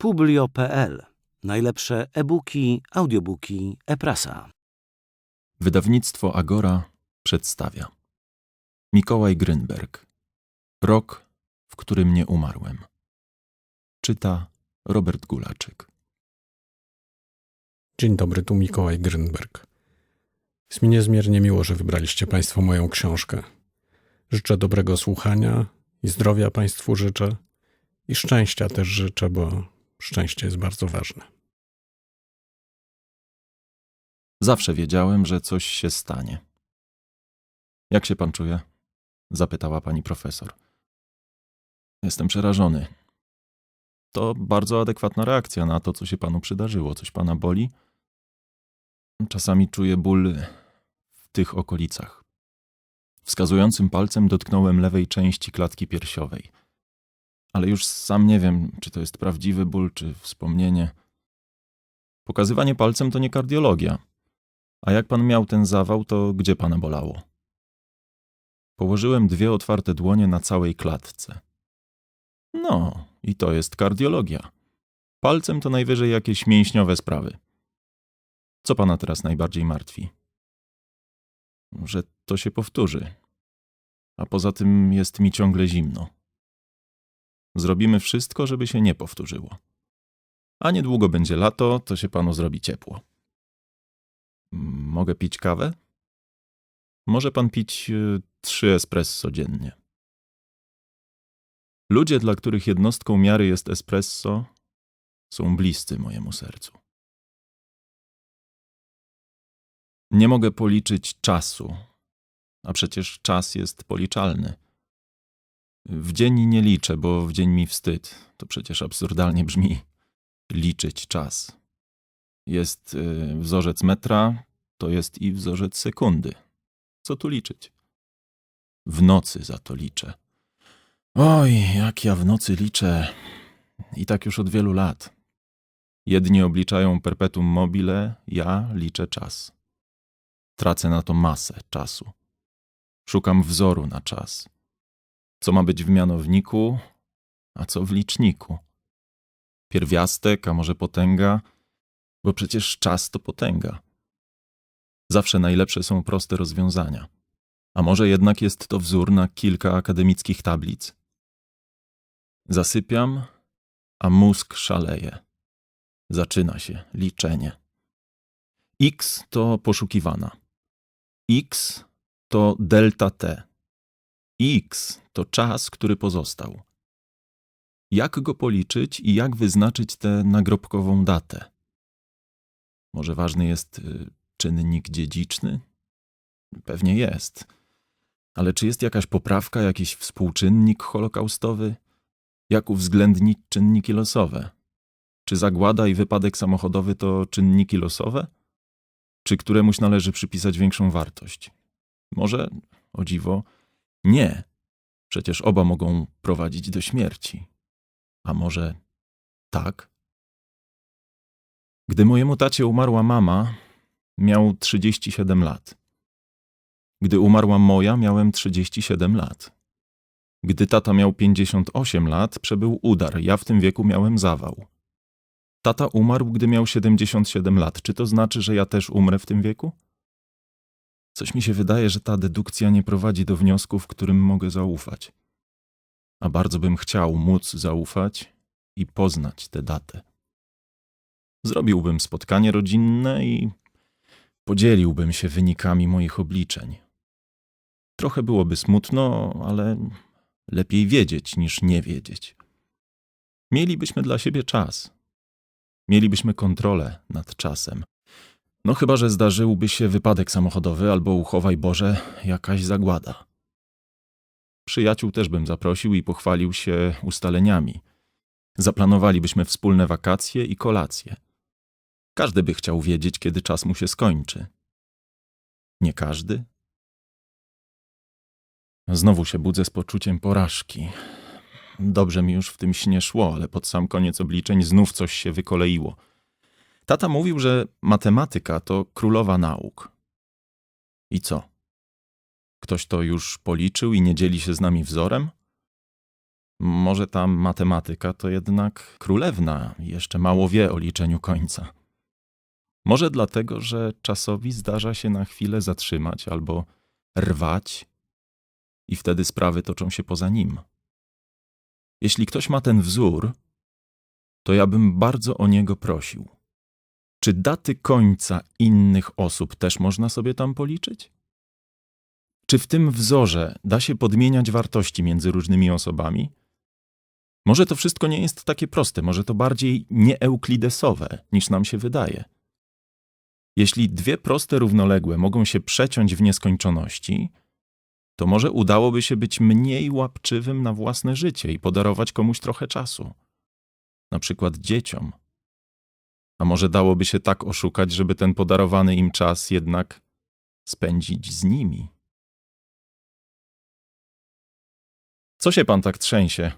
Publio.pl. Najlepsze e-booki, audiobooki, e-prasa. Wydawnictwo Agora przedstawia Mikołaj Grynberg Rok, w którym nie umarłem Czyta Robert Gulaczyk Dzień dobry, tu Mikołaj Grynberg. Jest mi niezmiernie miło, że wybraliście Państwo moją książkę. Życzę dobrego słuchania i zdrowia Państwu życzę i szczęścia też życzę, bo szczęście jest bardzo ważne. Zawsze wiedziałem, że coś się stanie. Jak się pan czuje? Zapytała pani profesor. Jestem przerażony. To bardzo adekwatna reakcja na to, co się panu przydarzyło. Coś pana boli? Czasami czuję ból w tych okolicach. Wskazującym palcem dotknąłem lewej części klatki piersiowej. Ale już sam nie wiem, czy to jest prawdziwy ból, czy wspomnienie. Pokazywanie palcem to nie kardiologia. A jak pan miał ten zawał, to gdzie pana bolało? Położyłem dwie otwarte dłonie na całej klatce. No, i to jest kardiologia. Palcem to najwyżej jakieś mięśniowe sprawy. Co pana teraz najbardziej martwi? Że to się powtórzy. A poza tym jest mi ciągle zimno. Zrobimy wszystko, żeby się nie powtórzyło. A niedługo będzie lato, to się panu zrobi ciepło. Mogę pić kawę? Może pan pić y, trzy espresso dziennie. Ludzie, dla których jednostką miary jest espresso, są bliscy mojemu sercu. Nie mogę policzyć czasu, a przecież czas jest policzalny. W dzień nie liczę, bo w dzień mi wstyd. To przecież absurdalnie brzmi liczyć czas. Jest y, wzorzec metra, to jest i wzorzec sekundy. Co tu liczyć? W nocy za to liczę. Oj, jak ja w nocy liczę. I tak już od wielu lat. Jedni obliczają perpetuum mobile, ja liczę czas. Tracę na to masę czasu. Szukam wzoru na czas. Co ma być w mianowniku, a co w liczniku? Pierwiastek, a może potęga? Bo przecież czas to potęga. Zawsze najlepsze są proste rozwiązania. A może jednak jest to wzór na kilka akademickich tablic? Zasypiam, a mózg szaleje. Zaczyna się liczenie. X to poszukiwana. X to delta T. X to czas, który pozostał. Jak go policzyć i jak wyznaczyć tę nagrobkową datę? Może ważny jest y, czynnik dziedziczny? Pewnie jest. Ale czy jest jakaś poprawka, jakiś współczynnik holokaustowy? Jak uwzględnić czynniki losowe? Czy zagłada i wypadek samochodowy to czynniki losowe? Czy któremuś należy przypisać większą wartość? Może, o dziwo, nie. Przecież oba mogą prowadzić do śmierci. A może tak? Gdy mojemu tacie umarła mama, miał 37 lat. Gdy umarła moja, miałem 37 lat. Gdy tata miał 58 lat, przebył udar, ja w tym wieku miałem zawał. Tata umarł, gdy miał 77 lat. Czy to znaczy, że ja też umrę w tym wieku? Coś mi się wydaje, że ta dedukcja nie prowadzi do wniosku, w którym mogę zaufać. A bardzo bym chciał móc zaufać i poznać tę datę. Zrobiłbym spotkanie rodzinne i podzieliłbym się wynikami moich obliczeń. Trochę byłoby smutno, ale lepiej wiedzieć niż nie wiedzieć. Mielibyśmy dla siebie czas. Mielibyśmy kontrolę nad czasem. No chyba, że zdarzyłby się wypadek samochodowy albo uchowaj Boże jakaś zagłada. Przyjaciół też bym zaprosił i pochwalił się ustaleniami. Zaplanowalibyśmy wspólne wakacje i kolacje. Każdy by chciał wiedzieć, kiedy czas mu się skończy. Nie każdy? Znowu się budzę z poczuciem porażki. Dobrze mi już w tym śnie szło, ale pod sam koniec obliczeń znów coś się wykoleiło. Tata mówił, że matematyka to królowa nauk. I co? Ktoś to już policzył i nie dzieli się z nami wzorem? Może ta matematyka to jednak królewna, jeszcze mało wie o liczeniu końca. Może dlatego, że czasowi zdarza się na chwilę zatrzymać albo rwać, i wtedy sprawy toczą się poza nim. Jeśli ktoś ma ten wzór, to ja bym bardzo o niego prosił. Czy daty końca innych osób też można sobie tam policzyć? Czy w tym wzorze da się podmieniać wartości między różnymi osobami? Może to wszystko nie jest takie proste, może to bardziej nieeuklidesowe, niż nam się wydaje. Jeśli dwie proste równoległe mogą się przeciąć w nieskończoności, to może udałoby się być mniej łapczywym na własne życie i podarować komuś trochę czasu. Na przykład dzieciom. A może dałoby się tak oszukać, żeby ten podarowany im czas jednak spędzić z nimi? Co się pan tak trzęsie?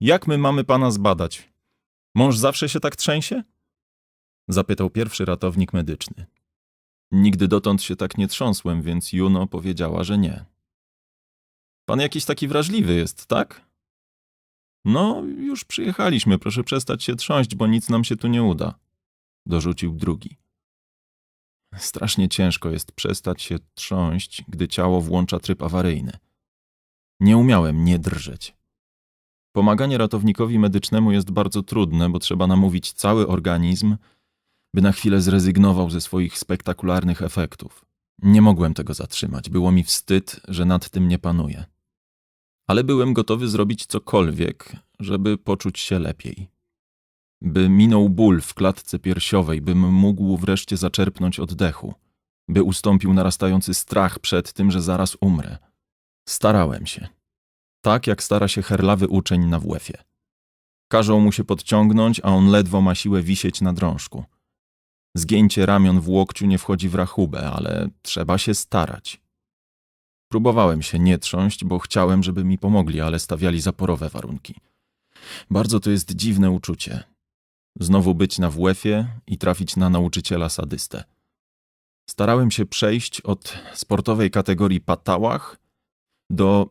Jak my mamy pana zbadać? Mąż zawsze się tak trzęsie? Zapytał pierwszy ratownik medyczny. Nigdy dotąd się tak nie trząsłem, więc Juno powiedziała, że nie. Pan jakiś taki wrażliwy jest, tak? No, już przyjechaliśmy, proszę przestać się trząść, bo nic nam się tu nie uda. Dorzucił drugi. Strasznie ciężko jest przestać się trząść, gdy ciało włącza tryb awaryjny. Nie umiałem nie drżeć. Pomaganie ratownikowi medycznemu jest bardzo trudne, bo trzeba namówić cały organizm, by na chwilę zrezygnował ze swoich spektakularnych efektów. Nie mogłem tego zatrzymać, było mi wstyd, że nad tym nie panuję. Ale byłem gotowy zrobić cokolwiek, żeby poczuć się lepiej. By minął ból w klatce piersiowej, bym mógł wreszcie zaczerpnąć oddechu, by ustąpił narastający strach przed tym, że zaraz umrę. Starałem się. Tak jak stara się herlawy uczeń na WF-ie. Każą mu się podciągnąć, a on ledwo ma siłę wisieć na drążku. Zgięcie ramion w łokciu nie wchodzi w rachubę, ale trzeba się starać. Próbowałem się nie trząść, bo chciałem, żeby mi pomogli, ale stawiali zaporowe warunki. Bardzo to jest dziwne uczucie. Znowu być na WF-ie i trafić na nauczyciela sadystę. Starałem się przejść od sportowej kategorii patałach do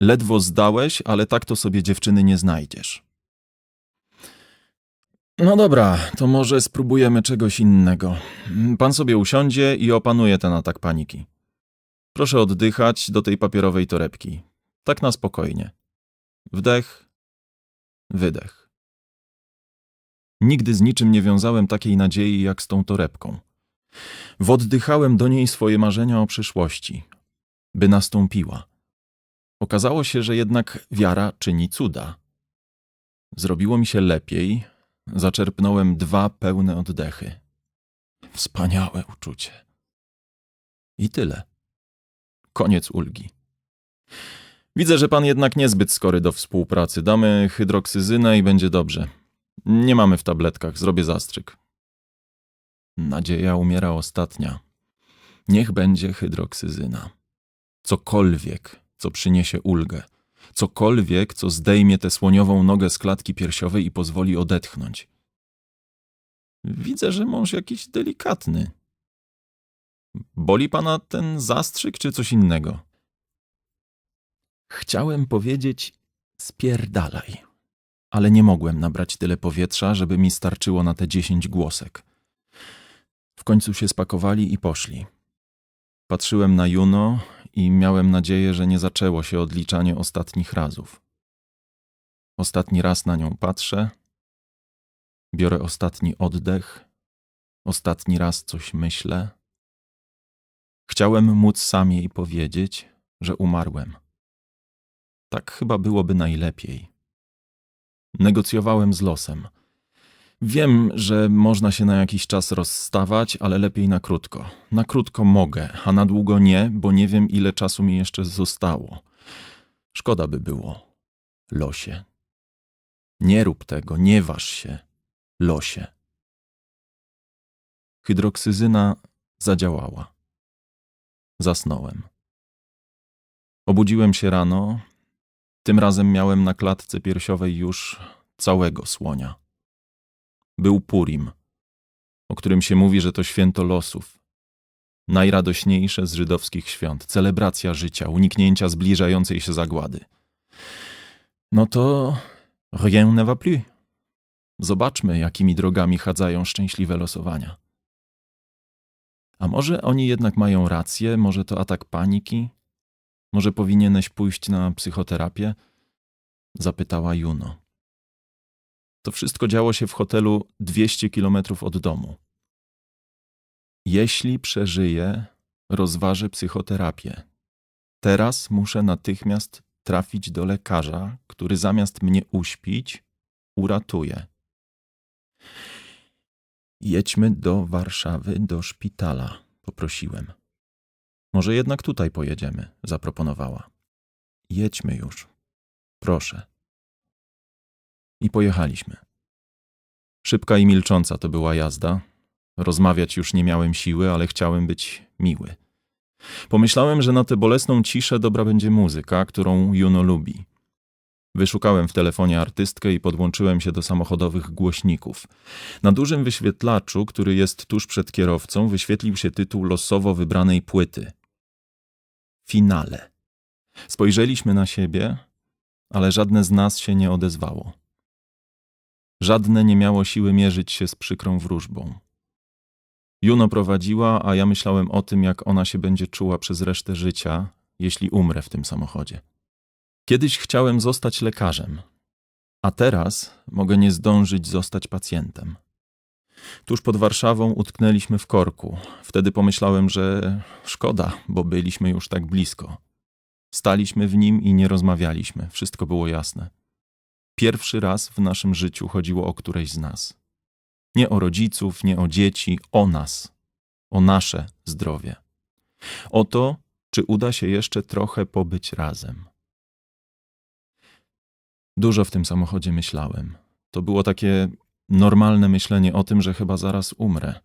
ledwo zdałeś, ale tak to sobie dziewczyny nie znajdziesz. No dobra, to może spróbujemy czegoś innego. Pan sobie usiądzie i opanuje ten atak paniki. Proszę oddychać do tej papierowej torebki. Tak na spokojnie. Wdech, wydech. Nigdy z niczym nie wiązałem takiej nadziei jak z tą torebką. Woddychałem do niej swoje marzenia o przyszłości, by nastąpiła. Okazało się, że jednak wiara czyni cuda. Zrobiło mi się lepiej, zaczerpnąłem dwa pełne oddechy. Wspaniałe uczucie. I tyle. Koniec ulgi. Widzę, że pan jednak niezbyt skory do współpracy. Damy hydroksyzynę i będzie dobrze. Nie mamy w tabletkach, zrobię zastrzyk. Nadzieja umiera ostatnia. Niech będzie hydroksyzyna. Cokolwiek, co przyniesie ulgę. Cokolwiek, co zdejmie tę słoniową nogę z klatki piersiowej i pozwoli odetchnąć. Widzę, że mąż jakiś delikatny. Boli pana ten zastrzyk, czy coś innego? Chciałem powiedzieć spierdalaj, ale nie mogłem nabrać tyle powietrza, żeby mi starczyło na te dziesięć głosek. W końcu się spakowali i poszli. Patrzyłem na Juno i miałem nadzieję, że nie zaczęło się odliczanie ostatnich razów. Ostatni raz na nią patrzę, biorę ostatni oddech, ostatni raz coś myślę. Chciałem móc sam jej powiedzieć, że umarłem. Tak chyba byłoby najlepiej. Negocjowałem z losem. Wiem, że można się na jakiś czas rozstawać, ale lepiej na krótko. Na krótko mogę, a na długo nie, bo nie wiem, ile czasu mi jeszcze zostało. Szkoda by było. Losie. Nie rób tego, nie waż się. Losie. Hydroksyzyna zadziałała. Zasnąłem. Obudziłem się rano. Tym razem miałem na klatce piersiowej już całego słonia. Był Purim, o którym się mówi, że to święto losów. Najradośniejsze z żydowskich świąt, celebracja życia, uniknięcia zbliżającej się zagłady. No to rien ne va plus. Zobaczmy, jakimi drogami chadzają szczęśliwe losowania. A może oni jednak mają rację, może to atak paniki? Może powinieneś pójść na psychoterapię? Zapytała Juno. To wszystko działo się w hotelu 200 kilometrów od domu. Jeśli przeżyję, rozważę psychoterapię. Teraz muszę natychmiast trafić do lekarza, który zamiast mnie uśpić, uratuje. Jedźmy do Warszawy, do szpitala, poprosiłem. Może jednak tutaj pojedziemy, zaproponowała. Jedźmy już. Proszę. I pojechaliśmy. Szybka i milcząca to była jazda. Rozmawiać już nie miałem siły, ale chciałem być miły. Pomyślałem, że na tę bolesną ciszę dobra będzie muzyka, którą Juno lubi. Wyszukałem w telefonie artystkę i podłączyłem się do samochodowych głośników. Na dużym wyświetlaczu, który jest tuż przed kierowcą, wyświetlił się tytuł losowo wybranej płyty. Finale. Spojrzeliśmy na siebie, ale żadne z nas się nie odezwało. Żadne nie miało siły mierzyć się z przykrą wróżbą. Juno prowadziła, a ja myślałem o tym, jak ona się będzie czuła przez resztę życia, jeśli umrę w tym samochodzie. Kiedyś chciałem zostać lekarzem, a teraz mogę nie zdążyć zostać pacjentem. Tuż pod Warszawą utknęliśmy w korku. Wtedy pomyślałem, że szkoda, bo byliśmy już tak blisko. Staliśmy w nim i nie rozmawialiśmy, wszystko było jasne. Pierwszy raz w naszym życiu chodziło o któreś z nas. Nie o rodziców, nie o dzieci, o nas, o nasze zdrowie. O to, czy uda się jeszcze trochę pobyć razem. Dużo w tym samochodzie myślałem. To było takie normalne myślenie o tym, że chyba zaraz umrę.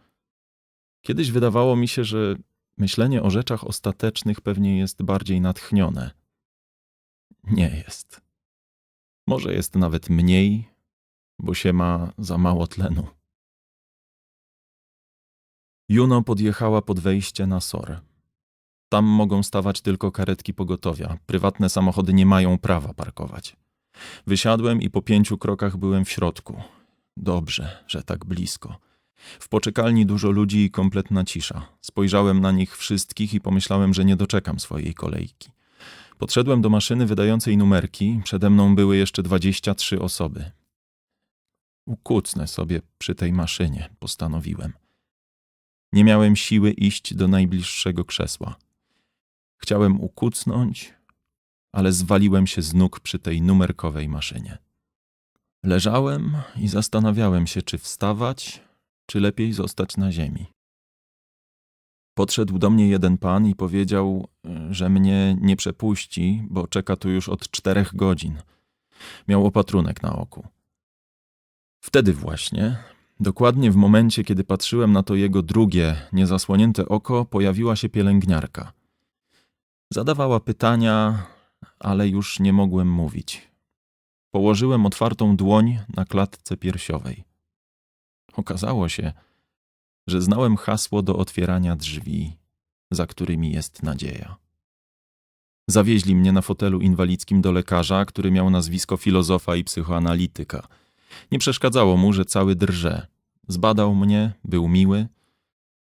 Kiedyś wydawało mi się, że myślenie o rzeczach ostatecznych pewnie jest bardziej natchnione. Nie jest. Może jest nawet mniej, bo się ma za mało tlenu. Juno podjechała pod wejście na SOR. Tam mogą stawać tylko karetki pogotowia. Prywatne samochody nie mają prawa parkować. Wysiadłem i po pięciu krokach byłem w środku. Dobrze, że tak blisko. W poczekalni dużo ludzi i kompletna cisza. Spojrzałem na nich wszystkich i pomyślałem, że nie doczekam swojej kolejki. Podszedłem do maszyny wydającej numerki. Przede mną były jeszcze 23 osoby. Ukucnę sobie przy tej maszynie, postanowiłem. Nie miałem siły iść do najbliższego krzesła. Chciałem ukucnąć, ale zwaliłem się z nóg przy tej numerkowej maszynie. Leżałem i zastanawiałem się, czy wstawać, czy lepiej zostać na ziemi. Podszedł do mnie jeden pan i powiedział, że mnie nie przepuści, bo czeka tu już od czterech godzin. Miał opatrunek na oku. Wtedy właśnie, dokładnie w momencie, kiedy patrzyłem na to jego drugie, niezasłonięte oko, pojawiła się pielęgniarka. Zadawała pytania, ale już nie mogłem mówić. Położyłem otwartą dłoń na klatce piersiowej. Okazało się, że znałem hasło do otwierania drzwi, za którymi jest nadzieja. Zawieźli mnie na fotelu inwalidzkim do lekarza, który miał nazwisko filozofa i psychoanalityka. Nie przeszkadzało mu, że cały drże. Zbadał mnie, był miły.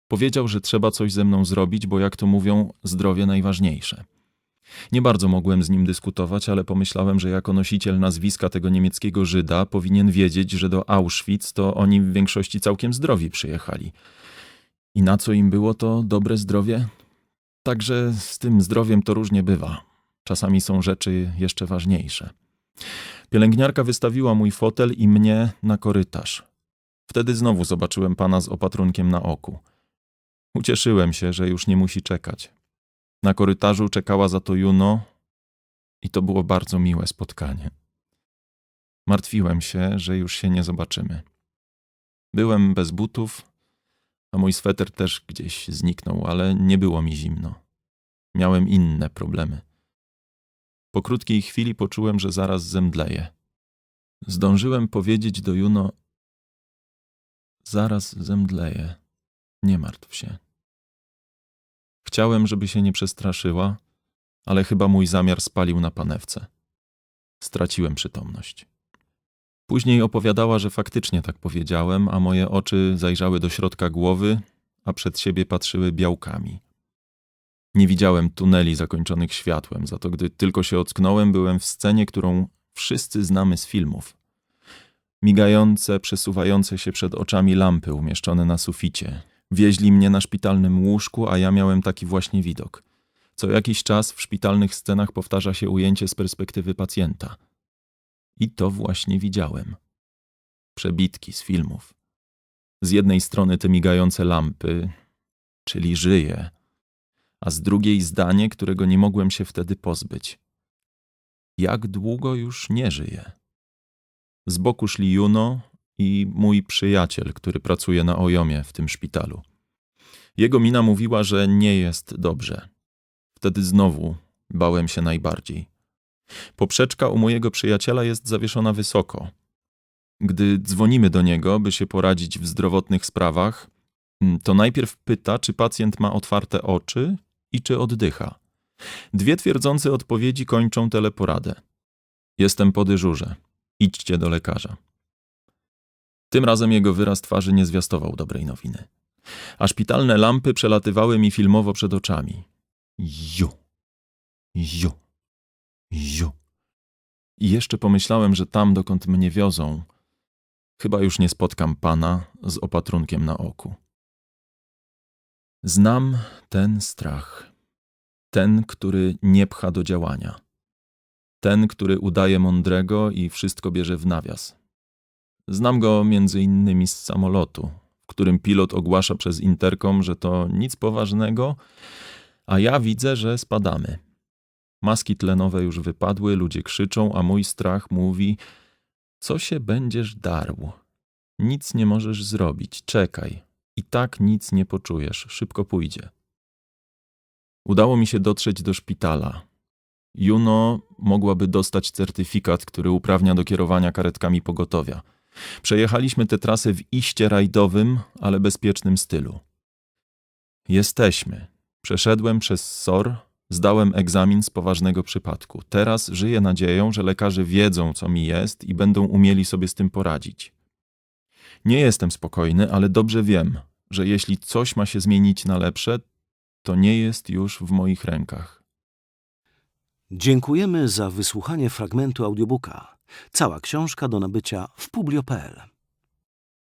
Powiedział, że trzeba coś ze mną zrobić, bo jak to mówią, zdrowie najważniejsze. Nie bardzo mogłem z nim dyskutować, ale pomyślałem, że jako nosiciel nazwiska tego niemieckiego Żyda powinien wiedzieć, że do Auschwitz to oni w większości całkiem zdrowi przyjechali. I na co im było to dobre zdrowie? Także z tym zdrowiem to różnie bywa. Czasami są rzeczy jeszcze ważniejsze. Pielęgniarka wystawiła mój fotel i mnie na korytarz. Wtedy znowu zobaczyłem pana z opatrunkiem na oku. Ucieszyłem się, że już nie musi czekać. Na korytarzu czekała za to Juno i to było bardzo miłe spotkanie. Martwiłem się, że już się nie zobaczymy. Byłem bez butów, a mój sweter też gdzieś zniknął, ale nie było mi zimno. Miałem inne problemy. Po krótkiej chwili poczułem, że zaraz zemdleję. Zdążyłem powiedzieć do Juno: Zaraz zemdleję, nie martw się. Chciałem, żeby się nie przestraszyła, ale chyba mój zamiar spalił na panewce. Straciłem przytomność. Później opowiadała, że faktycznie tak powiedziałem, a moje oczy zajrzały do środka głowy, a przed siebie patrzyły białkami. Nie widziałem tuneli zakończonych światłem, za to gdy tylko się ocknąłem, byłem w scenie, którą wszyscy znamy z filmów. Migające, przesuwające się przed oczami lampy umieszczone na suficie. Wieźli mnie na szpitalnym łóżku, a ja miałem taki właśnie widok. Co jakiś czas w szpitalnych scenach powtarza się ujęcie z perspektywy pacjenta. I to właśnie widziałem. Przebitki z filmów. Z jednej strony te migające lampy, czyli żyję, a z drugiej zdanie, którego nie mogłem się wtedy pozbyć. Jak długo już nie żyję? Z boku szli Juno i mój przyjaciel, który pracuje na Ojomie w tym szpitalu. Jego mina mówiła, że nie jest dobrze. Wtedy znowu bałem się najbardziej. Poprzeczka u mojego przyjaciela jest zawieszona wysoko. Gdy dzwonimy do niego, by się poradzić w zdrowotnych sprawach, mm, to najpierw pyta, czy pacjent ma otwarte oczy i czy oddycha. Dwie twierdzące odpowiedzi kończą teleporadę. Jestem po dyżurze. Idźcie do lekarza. Tym razem jego wyraz twarzy nie zwiastował dobrej nowiny. A szpitalne lampy przelatywały mi filmowo przed oczami. Ju, ju, ju. I jeszcze pomyślałem, że tam, dokąd mnie wiozą, chyba już nie spotkam pana z opatrunkiem na oku. Znam ten strach. Ten, który nie pcha do działania. Ten, który udaje mądrego i wszystko bierze w nawias. Znam go między innymi z samolotu, w którym pilot ogłasza przez interkom, że to nic poważnego, a ja widzę, że spadamy. Maski tlenowe już wypadły, ludzie krzyczą, a mój strach mówi: Co się będziesz darł? Nic nie możesz zrobić, czekaj. I tak nic nie poczujesz, szybko pójdzie. Udało mi się dotrzeć do szpitala. Juno mogłaby dostać certyfikat, który uprawnia do kierowania karetkami pogotowia. Przejechaliśmy tę trasę w iście rajdowym, ale bezpiecznym stylu. Jesteśmy. Przeszedłem przez SOR, zdałem egzamin z poważnego przypadku. Teraz żyję nadzieją, że lekarze wiedzą, co mi jest i będą umieli sobie z tym poradzić. Nie jestem spokojny, ale dobrze wiem, że jeśli coś ma się zmienić na lepsze, to nie jest już w moich rękach. Dziękujemy za wysłuchanie fragmentu audiobooka. Cała książka do nabycia w publio.pl.